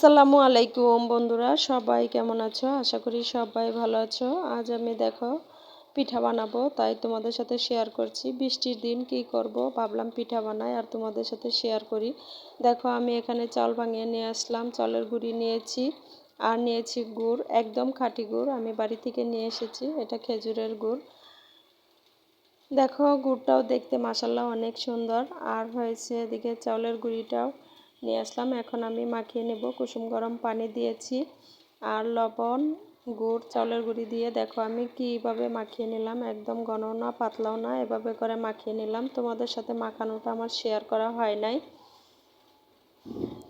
আসসালামু আলাইকুম বন্ধুরা, সবাই কেমন আছো? আশা করি সবাই ভালো আছো। আজ আমি দেখো, পিঠা বানাবো, তাই তোমাদের সাথে শেয়ার করছি। বৃষ্টির দিন কি করব? ভাবলাম পিঠা বানাই আর তোমাদের সাথে শেয়ার করি। দেখো, আমি এখানে চাল ভাঙিয়ে নিয়ে আসলাম, চালের গুঁড়ি নিয়েছি আর নিয়েছি গুড়, একদম খাঁটি গুড়। আমি বাড়ি থেকে নিয়ে এসেছি, এটা খেজুরের গুড়। দেখো, গুড়টাও দেখতে মাসাল্লাহ অনেক সুন্দর। আর হয়েছে এদিকে চাউলের গুঁড়িটাও। নিয়ে আসলাম। এখন আমি মাখিয়ে নেব। কুসুম গরম পানি দিয়েছি আর লবণ, গুড়, চাউলের গুঁড়ি দিয়ে। দেখো, আমি কীভাবে মাখিয়ে নিলাম? একদম ঘন না, পাতলাও না, এভাবে করে মাখিয়ে নিলাম। তোমাদের সাথে মাখানোটা আমার শেয়ার করা হয় নাই।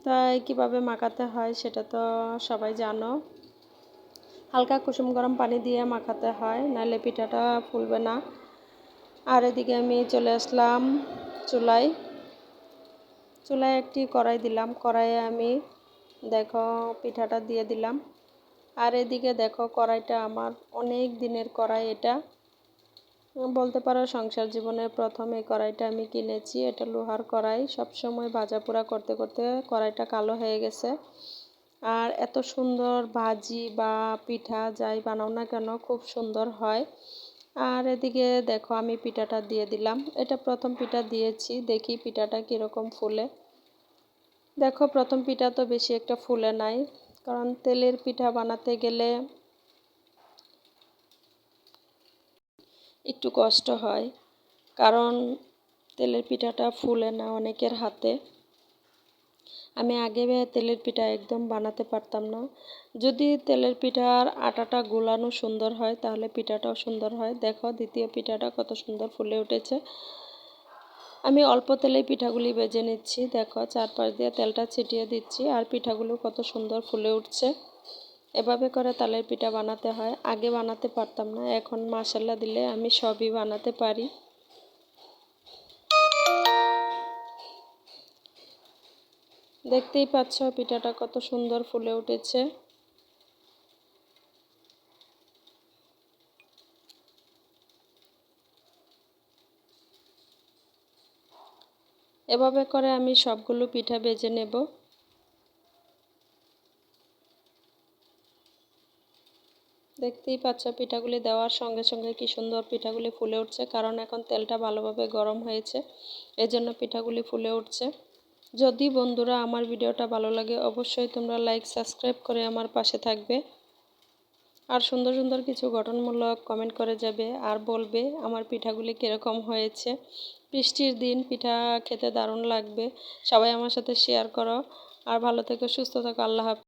তাই কীভাবে মাখাতে হয় সেটা তো সবাই জানো। হালকা কুসুম গরম পানি দিয়ে মাখাতে হয় নাহলে পিঠাটা ফুলবে না। আর এদিকে আমি চলে আসলাম চুলায়। চুলায় একটি কড়াই দিলাম। কড়াইয়ে আমি দেখো পিঠাটা দিয়ে দিলাম। আর এদিকে দেখো কড়াইটা আমার অনেক দিনের কড়াই এটা। বলতে পারো সংসার জীবনের প্রথম এই কড়াইটা আমি কিনেছি। এটা লোহার কড়াই। সবসময় ভাজা পোড়া করতে করতে কড়াইটা কালো হয়ে গেছে। আর এত সুন্দর ভাজি বা পিঠা যাই বানাও না কেন, খুব সুন্দর হয়। আর এদিকে দেখো আমি পিঠাটা দিয়ে দিলাম। এটা প্রথম পিঠা দিয়েছি। দেখি পিঠাটা কীরকম ফুলে। দেখো, প্রথম পিঠা তো বেশি একটা ফুলে নাই, কারণ তেলের পিঠা বানাতে গেলে একটু কষ্ট হয়, কারণ তেলের পিঠাটা ফুলে না অনেকের হাতে। আমি আগে তেলের পিঠা একদম বানাতে পারতাম না। যদি তেলের পিঠার আটাটা গোলানো সুন্দর হয়, তাহলে পিঠাটাও সুন্দর হয়। দেখো, দ্বিতীয় পিঠাটা কত সুন্দর ফুলে উঠেছে। আমি অল্প তেলেই পিঠাগুলি বেজে নিচ্ছি। দেখো, চারপাশ দিয়ে তেলটা ছিটিয়ে দিচ্ছি আর পিঠাগুলো কত সুন্দর ফুলে উঠছে। এভাবে করে তালের পিঠা বানাতে হয়। আগে বানাতে পারতাম না, এখন মশলা দিলে আমি সবই বানাতে পারি। দেখতেই পাচ্ছ পিঠাটা কত সুন্দর ফুলে উঠেছে। এভাবে করে আমি সবগুলো পিঠা বেজে নেব। দেখতেই পাচ্ছ পিঠাগুলি দেওয়ার সঙ্গে সঙ্গে কি সুন্দর পিঠাগুলি ফুলে উঠছে, কারণ এখন তেলটা ভালোভাবে গরম হয়েছে, এজন্য পিঠাগুলি ফুলে উঠছে। যদি বন্ধুরা আমার ভিডিওটা ভালো লাগে, অবশ্যই তোমরা লাইক সাবস্ক্রাইব করে আমার পাশে থাকবে। আর সুন্দর সুন্দর কিছু গঠনমূলক কমেন্ট করে যাবে আর বলবে আমার পিঠাগুলি কীরকম হয়েছে। বৃষ্টির দিন, পিঠা খেতে দারুণ লাগবে। সবাই আমার সাথে শেয়ার করো। আর ভালো থেকো, সুস্থ থাকো, আল্লাহ হাফিজ।